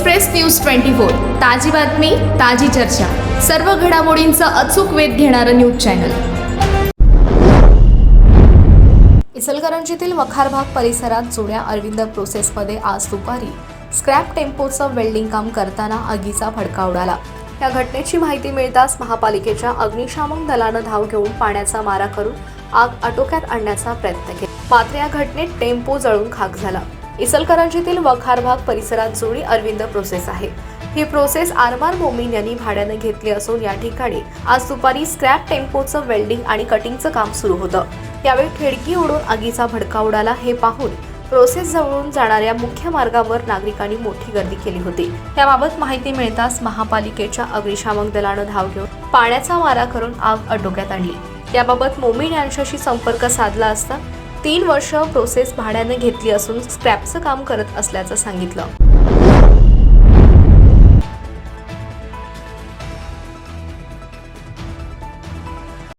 Express news twenty four. ताजी बातमी ताजी चर्चा. सर्व घडामोडींचा अचूक वेध घेणारं न्यूज चॅनल. इचलकरंजीतील वखारबाग परिसरात जुन्या अरविंद प्रोसेसमध्ये आज दुपारी स्क्रॅप टेम्पोचं वेल्डिंग काम करताना आगीचा फडका उडाला. या घटनेची माहिती मिळताच महापालिकेच्या अग्निशामक दलानं धाव घेऊन पाण्याचा मारा करून आग आटोक्यात आणण्याचा प्रयत्न केला. मात्र या घटनेत टेम्पो जळून खाक झाला. इचलकरंजीतील वखारबाग परिसरात जुळी अरविंद प्रोसेस आहे. ही प्रोसेस आरमार मोमीन यांनी भाड्याने घेतली असून या ठिकाणी आज दुपारी स्क्रॅप टेम्पोचं वेल्डिंग आणि कटिंगचं काम सुरू होतं. यावेळी खिडकी उडून आगीचा भडका उडाला हे पाहून प्रोसेस जवळून जाणाऱ्या मुख्य मार्गावर नागरिकांनी मोठी गर्दी केली होती. याबाबत माहिती मिळताच महापालिकेच्या अग्निशामक दलानं धाव घेऊन पाण्याचा मारा करून आग अटोक्यात आणली. याबाबत मोमीन यांच्याशी संपर्क साधला असता तीन वर्ष प्रोसेस भाड्याने घेतली असून स्क्रॅपचं काम करत असल्याचं सांगितलं.